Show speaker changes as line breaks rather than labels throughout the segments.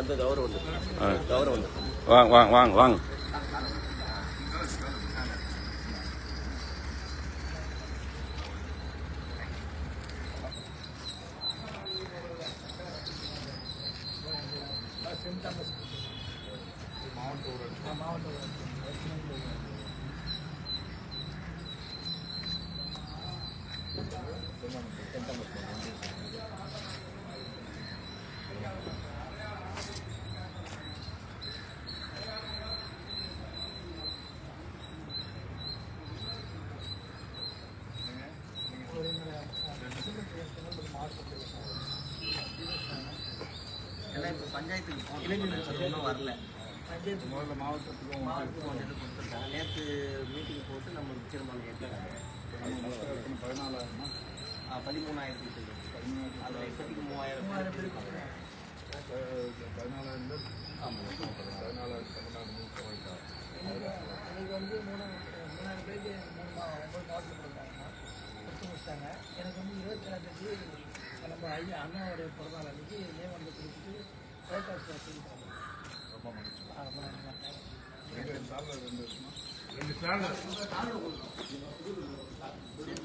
அந்த கௌரவம் வந்து கௌரவம் வந்து
வாங்க வாங்க வாங்க வாங்க
ஏன்னா இப்போ பஞ்சாயத்துக்கு இளைஞர்கள் இன்னும் வரல.
முதல்ல மாவட்டத்துக்கும்
மாவட்டத்துக்கு வந்துட்டு கொடுத்துருக்காங்க. நேற்று மீட்டிங் போட்டு நம்ம தீர்மானம் ஏற்றாங்க
பதினாலாயிரமா?
பதிமூணாயிரத்தி அதில் இப்போதைக்கு மூவாயிரம் பேர்
பதினாலாயிரம் பேர்?
ஆமாம்
பதினாலாயிரம் தமிழ்நாடு முழுக்க
வந்து மூணு மூணாயிரம் பேருக்கு மூணு ஒன்பது மாதத்துக்கு கொடுத்தாங்கம்மா கொடுத்து முடிச்சிட்டாங்க எனக்கு வந்து இருபத்தி தேதி நம்ம ஐயா அண்ணாவுடைய பிறந்தநாள் அன்றைக்கி நியமனத்தை கொடுத்துட்டு ஃபோட்டோஸ் வச்சுருக்காங்க
ரொம்ப மகிழ்ச்சி.
ரொம்ப நன்றி
ரெண்டு சார்ல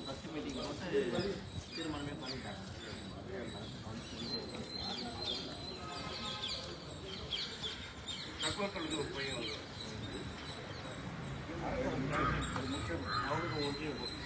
ஃபஸ்ட் மீட்டிங் போட்டு தீர்மானமே பண்ணிட்டாங்க
கட்சியில் பொறுப்பு
இல்லை நான்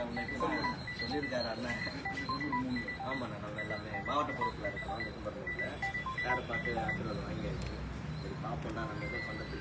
இன்னைக்கு சொல்லியிருக்காரு அண்ணன் ஆமாண்ணா நம்ம எல்லாமே மாவட்ட பொறுப்பில் இருக்கிறோம் டிசம்பர்ல யாரை பார்த்து ஆசீர்வாதம் வாங்கியாச்சு சரி பார்ப்போம்னா நம்ம எதுவும் பண்ணுறது